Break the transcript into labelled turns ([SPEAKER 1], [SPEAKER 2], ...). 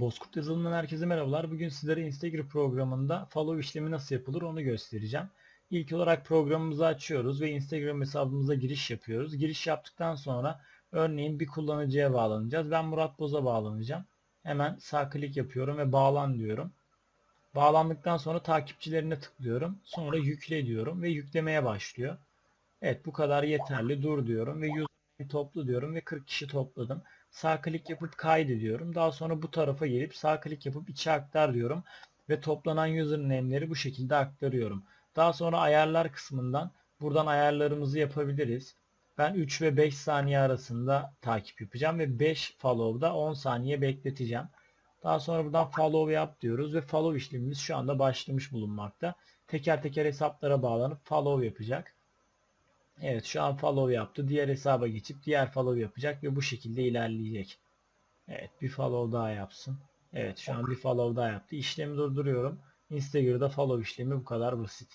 [SPEAKER 1] Bozkurt yazılımından herkese merhabalar. Bugün sizlere Instagram programında follow işlemi nasıl yapılır onu göstereceğim. İlk olarak programımızı açıyoruz ve Instagram hesabımıza giriş yapıyoruz. Giriş yaptıktan sonra örneğin bir kullanıcıya bağlanacağız. Ben Murat Boz'a bağlanacağım. Hemen sağ klik yapıyorum ve bağlan diyorum. Bağlandıktan sonra takipçilerine tıklıyorum. Sonra yükle diyorum ve yüklemeye başlıyor. Evet bu kadar yeterli dur diyorum ve user toplu diyorum ve 40 kişi topladım. Sağ klik yapıp kaydediyorum. Daha sonra bu tarafa gelip sağ klik yapıp içe aktar diyorum. Ve toplanan username'leri bu şekilde aktarıyorum. Daha sonra ayarlar kısmından buradan ayarlarımızı yapabiliriz. Ben 3 ve 5 saniye arasında takip yapacağım ve 5 follow'da 10 saniye bekleteceğim. Daha sonra buradan follow yap diyoruz ve follow işlemimiz şu anda başlamış bulunmakta. Teker teker hesaplara bağlanıp follow yapacak. Evet şu an follow yaptı. Diğer hesaba geçip diğer follow yapacak ve bu şekilde ilerleyecek. Evet bir follow daha yapsın. Evet şu an bir follow daha yaptı. İşlemi durduruyorum. Instagram'da follow işlemi bu kadar basit.